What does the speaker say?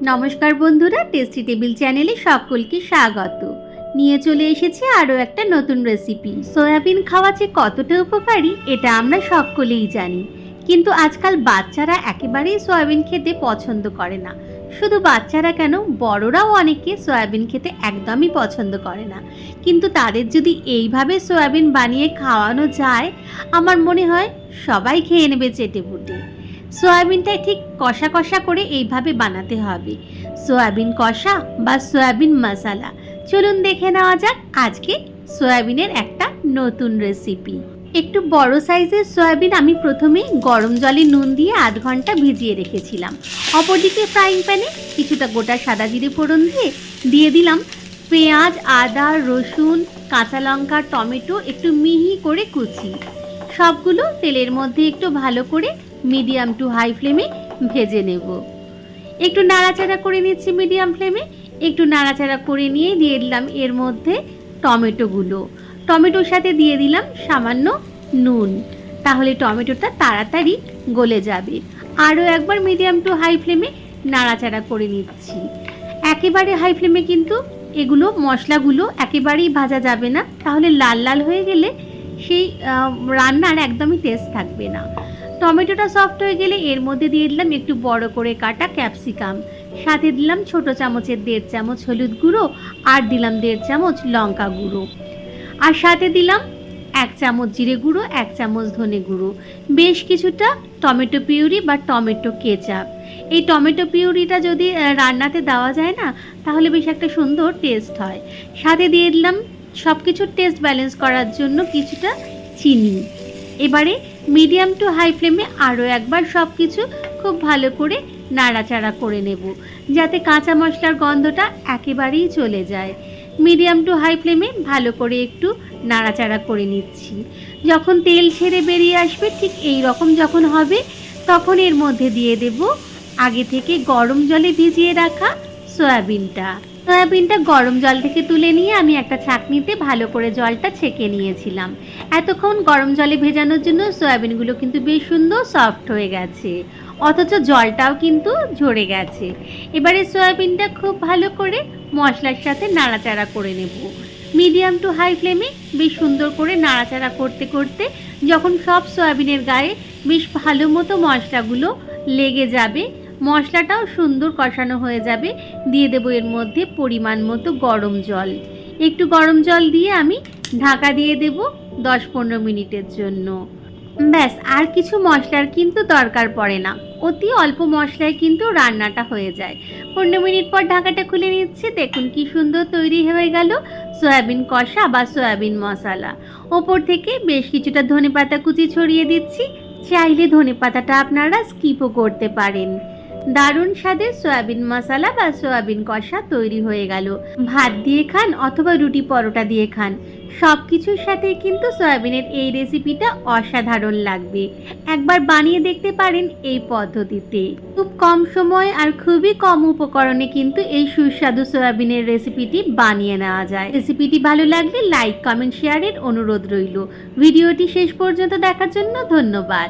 নমস্কার বন্ধুরা tasty table চ্যানেলে সকলকে স্বাগত। নিয়ে চলে এসেছি আরও একটা নতুন রেসিপি সয়াবিন খাওয়া যে কতটা উপকারী, এটা আমরা সকলেই জানি। কিন্তু আজকাল বাচ্চারা একেবারেই সয়াবিন খেতে পছন্দ করে না। শুধু বাচ্চারা কেন, বড়রাও অনেকে সয়াবিন খেতে একদমই পছন্দ করে না। কিন্তু তাদের যদি এইভাবে সয়াবিন বানিয়ে খাওয়ানো যায়, আমার মনে হয় সবাই খেয়ে নেবে চেটে সয়াবিনটা ঠিক কষা কষা করে এইভাবে বানাতে হবে। সয়াবিন কষা বা সয়াবিন মশালা। চলুন দেখে নেওয়া যাক আজকে সয়াবিনের একটা নতুন রেসিপি একটু বড় সাইজের সয়াবিন আমি প্রথমে গরম জলে নুন দিয়ে আধ ঘণ্টা ভিজিয়ে রেখেছিলাম। অপরদিকে ফ্রাইং প্যানে কিছুটা গোটা সাদা জিরে ফোড়ন দিয়ে দিয়ে দিলাম পেঁয়াজ, আদা, রসুন, কাঁচা লঙ্কা, টমেটো একটু মিহি করে কুচি। সবগুলো তেলের মধ্যে একটু ভালো করে মিডিয়াম টু হাই ফ্লেমে ভেজে নেব। একটু নাড়াচাড়া করে নিচ্ছি মিডিয়াম ফ্লেমে। একটু নাড়াচাড়া করে নিয়ে দিয়ে দিলাম এর মধ্যে টমেটোগুলো। টমেটোর সাথে দিয়ে দিলাম সামান্য নুন। তাহলে টমেটোটা তাড়াতাড়ি গলে যাবে। আরও একবার মিডিয়াম টু হাই ফ্লেমে নাড়াচাড়া করে নিচ্ছি। একেবারে হাই ফ্লেমে কিন্তু এগুলো মশলাগুলো একেবারেই ভাজা যাবে না। তাহলে লাল লাল হয়ে গেলে সেই রান্নার একদমই টেস্ট থাকবে না। টমেটোটা সফট হয়ে গেলে এর মধ্যে দিয়ে দিলাম একটু বড় করে কাটা ক্যাপসিকাম। সাথে দিলাম ছোট চামচের দেড় চামচ হলুদ গুঁড়ো আর দিলাম দেড় চামচ লঙ্কা গুঁড়ো। আর সাথে দিলাম এক চামচ জিরে গুঁড়ো, এক চামচ ধনে গুঁড়ো। বেশ কিছুটা টমেটো পিউরি বা টমেটো কেচাপ। এই টমেটো পিউরিটা যদি রান্নাতে দেওয়া যায় না, তাহলে বেশ একটা সুন্দর টেস্ট হয়। সাথে দিয়ে দিলাম সব কিছুর টেস্ট ব্যালেন্স করার জন্য কিছুটা চিনি। এবারে মিডিয়াম টু হাই ফ্লেমে আরও একবার সব কিছু খুব ভালো করে নাড়াচাড়া করে নেব, যাতে কাঁচা মশলার গন্ধটা একেবারেই চলে যায়। মিডিয়াম টু হাই ফ্লেমে ভালো করে একটু নাড়াচাড়া করে নিচ্ছি। যখন তেল ছেড়ে বেরিয়ে আসবে, ঠিক এই রকম যখন হবে, তখন এর মধ্যে দিয়ে দেব আগে থেকে গরম জলে ভিজিয়ে রাখা সয়াবিনটা। সয়াবিনটা গরম জল থেকে তুলে নিয়ে আমি একটা ছাঁকনিতে ভালো করে জলটা ছেঁকে নিয়েছিলাম। এতক্ষণ গরম জলে ভেজানোর জন্য সয়াবিনগুলো কিন্তু বেশ সুন্দর সফট হয়ে গেছে। অথচ জলটাও কিন্তু ঝরে গেছে। এবারে সয়াবিনটা খুব ভালো করে মশলার সাথে নাড়াচাড়া করে নেব। মিডিয়াম টু হাই ফ্লেমে বেশ সুন্দর করে নাড়াচাড়া করতে করতে যখন সব সয়াবিনের গায়ে বেশ ভালো মতো মশলাগুলো লেগে যাবে মশলাটাও সুন্দর কষানো হয়ে যাবে। দিয়ে দেবো এর মধ্যে পরিমাণ মতো গরম জল। একটু গরম জল দিয়ে আমি ঢাকা দিয়ে দেব দশ পনেরো মিনিটের জন্য। ব্যাস, আর কিছু মশলার কিন্তু দরকার পড়ে না। অতি অল্প মশলায় কিন্তু রান্নাটা হয়ে যায়। পনেরো মিনিট পর ঢাকাটা খুলে নিচ্ছি। দেখুন কি সুন্দর তৈরি হয়ে গেল সয়াবিন কষা বা সয়াবিন মশলা। ওপর থেকে বেশ কিছুটা ধনেপাতা কুচি ছড়িয়ে দিচ্ছি। চাইলে ধনেপাতাটা আপনারা স্কিপও করতে পারেন। দারুণ স্বাদের সয়াবিন মশলা বা সয়াবিন কষা তৈরি হয়ে গেল। ভাত দিয়ে খান অথবা রুটি পরোটা দিয়ে খান সব কিছুর সাথে কিন্তু সয়াবিনের এই রেসিপিটা অসাধারণ লাগবে। একবার বানিয়ে দেখতে পারেন এই পদ্ধতিতে। খুব কম সময় আর খুবই কম উপকরণে কিন্তু এই সুস্বাদু সয়াবিনের রেসিপিটি বানিয়ে নেওয়া যায়। রেসিপিটি ভালো লাগলে লাইক কমেন্ট শেয়ারের অনুরোধ রইল। ভিডিওটি শেষ পর্যন্ত দেখার জন্য ধন্যবাদ।